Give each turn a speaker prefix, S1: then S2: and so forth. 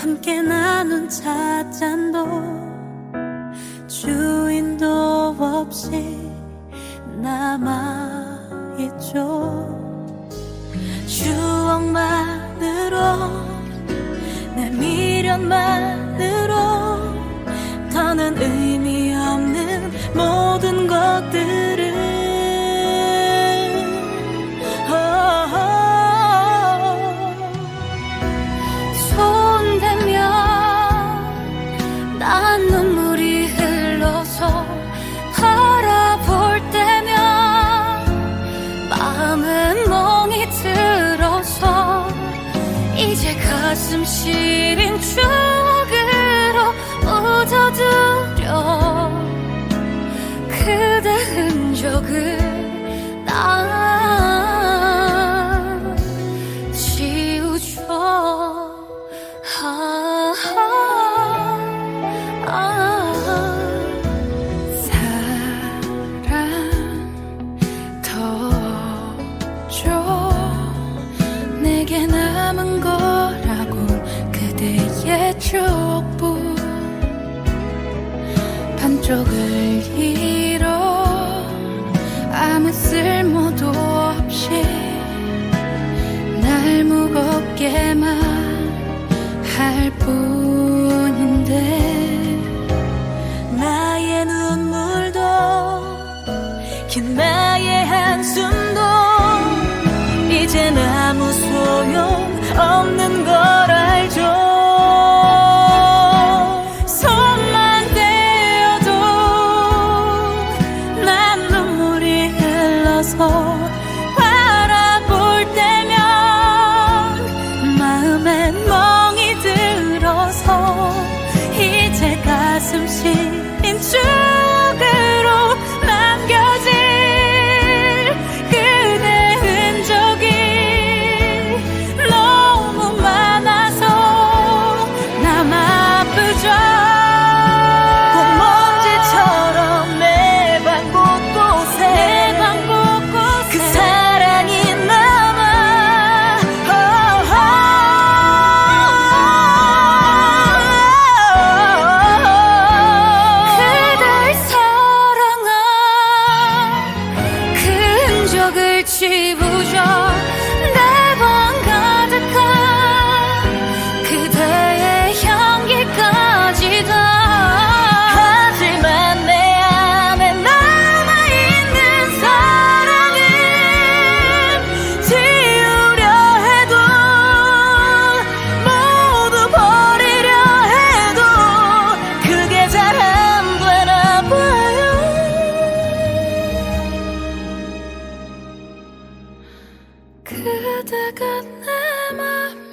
S1: 함께 나눈 찻잔도 주인도 없이 남아있죠. 추억만으로 내 미련만으로 더는 의미 없는 모든 것들 가슴 시린 추억으로 묻어두려. 그대 흔적을 난 반쪽을 잃어 아무 쓸모도 없이 날 무겁게만 할 뿐인데 나의 눈물도 긴 나의 한숨 바라볼 때면 마음에 멍이 들어서 이제 가슴 시린 쪽으로 남겨진 그대 흔적이 너무 많아서 남 아프죠. she 그대가 내 맘.